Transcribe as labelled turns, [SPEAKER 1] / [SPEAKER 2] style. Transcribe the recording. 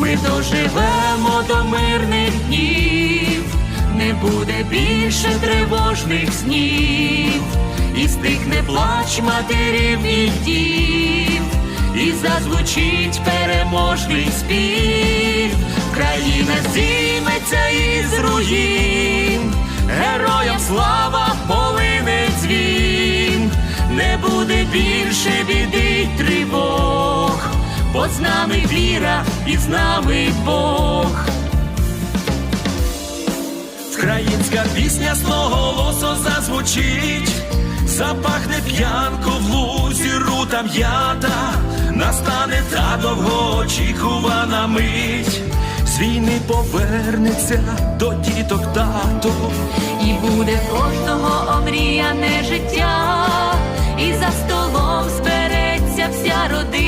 [SPEAKER 1] ми доживемо до мирних днів, не буде більше тривожних снів, і стихне плач матерів і дів, і зазвучить переможний спів, країна зійметься із руїн, героям слава полине дзвін, не буде більше біди й тривог, бо з нами віра і з нами Бог.
[SPEAKER 2] Українська пісня голосо зазвучить, запахне п'янко в лузі, рута м'ята, настане та довгоочікувана мить, з війни повернеться до діток тато.
[SPEAKER 1] І буде кожного омріяне життя, і за столом збереться вся родина,